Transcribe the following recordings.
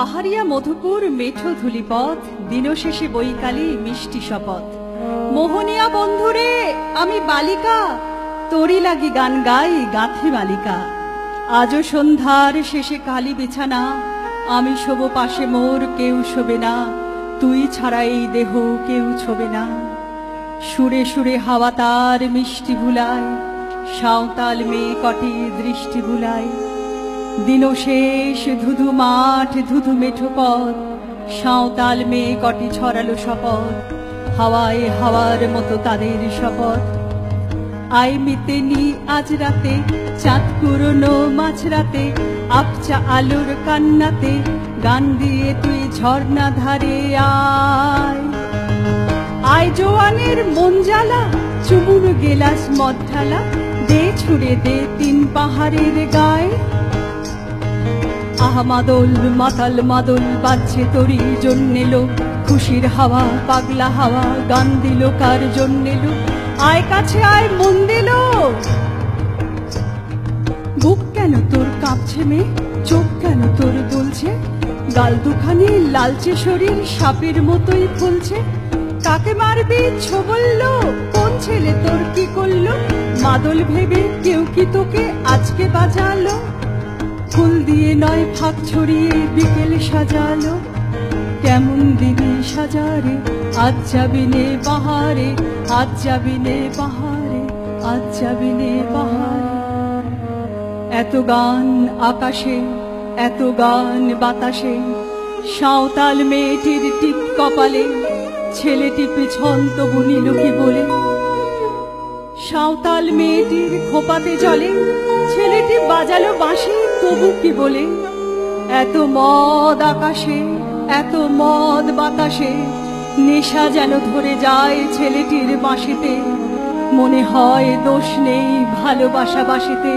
পাহাড়িয়া মধুপুর মেঠো ধুলিপথ, দিনশেষে বৈকালী মিষ্টি শপথ। মোহনিয়া বন্ধুরে, আমি বালিকা, তোরি লাগি গান গাই গাথি বালিকা। আজও সন্ধ্যার শেষে কালি বিছানা, আমি শোবো পাশে মোর কেউ শোবে না, তুই ছাড়া এই দেহ কেউ ছোবে না। সুরে সুরে হাওয়া তার মিষ্টি ভুলায়, সাঁওতাল মেয়ে কটি দৃষ্টি ভুলায়। দিন শেষ ধুধু মাঠ, ধুধু মেঠো পথ। সাঁওতাল মেয়ে কটি ছড়ালো শপথ, হাওয়ায় হাওয়ার মতো তাদের শপথ। আই মিতে নি আজ রাতে চাঁদ পুরনো মাঝ রাতে আপচা আলোর কান্নাতে গান দিয়ে তুই ঝর্ণা ধারে আয়। আয় জোয়ানের মন জ্বালা চুমুর গেলাস মদ ঢালা, দে ছুড়ে দে তিন পাহাড়ের গায়ে। আহা মাদল মাতাল মাদল বাজছে তরি জন্যেলো খুশির হাওয়া, পাগলা হাওয়া, গান দিল কার জন্যেলো আয় কাছে আয়, মন দিল। বুক কেন তোর কাঁপছে মে? চোখ কেন তোর দুলছে? গাল দুখানি লালচে শরীর সাপের মতোই ফুলছে। কাকে মারবি ছো বলল কোন ছেলে তোর কি করল? মাদল ভেবে কেউ কি তোকে আজকে বাজালো? ফুল দিয়ে নয় ফাঁক ছড়িয়ে বিকেল সাজালো। কেমন দিবি সাজারে, আজ যাবি নে পাহাড়ে, আজ যাবি নে পাহাড়ে, আজ যাবি নে পাহাড়ে। এত গান আকাশে, এত গান বাতাসে, সাঁওতাল মেয়েটির টিপ কপালে, ছেলেটি পিছন তবু নিল কি বলে। সাঁওতাল মেয়েটির খোপাতে জলে, ছেলেটি বাজালো বাঁশি তবু কি বলে? এত মদ আকাশে, এত মদ বাতাসে, নেশা যেন ধরে যায় ছেলেটির বাঁশিতে। মনে হয় দোষ নেই ভালোবাসা বাসিতে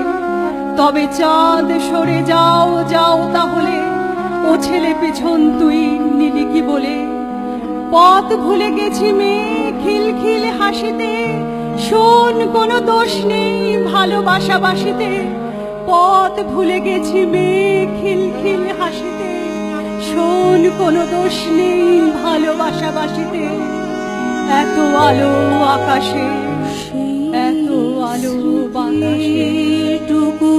তবে চাঁদ সরে যাও যাও তাহলে। ও ছেলে পেছন তুই নিলি কি বলে? পথ ভুলে গেছি মেয়ে খিলখিল হাসিতে। শোন কোনো দোষ নেই ভালোবাসা বাসিতে পথ ভুলে গেছি মেয়ে খিলখিল হাসিতে। শোন, কোনো দোষ নেই ভালোবাসা বাসিতে। এত আলো আকাশে, এত আলো বাতাসে। টুকু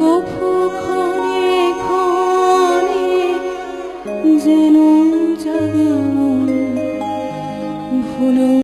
কফু যেন জাগে ভুলো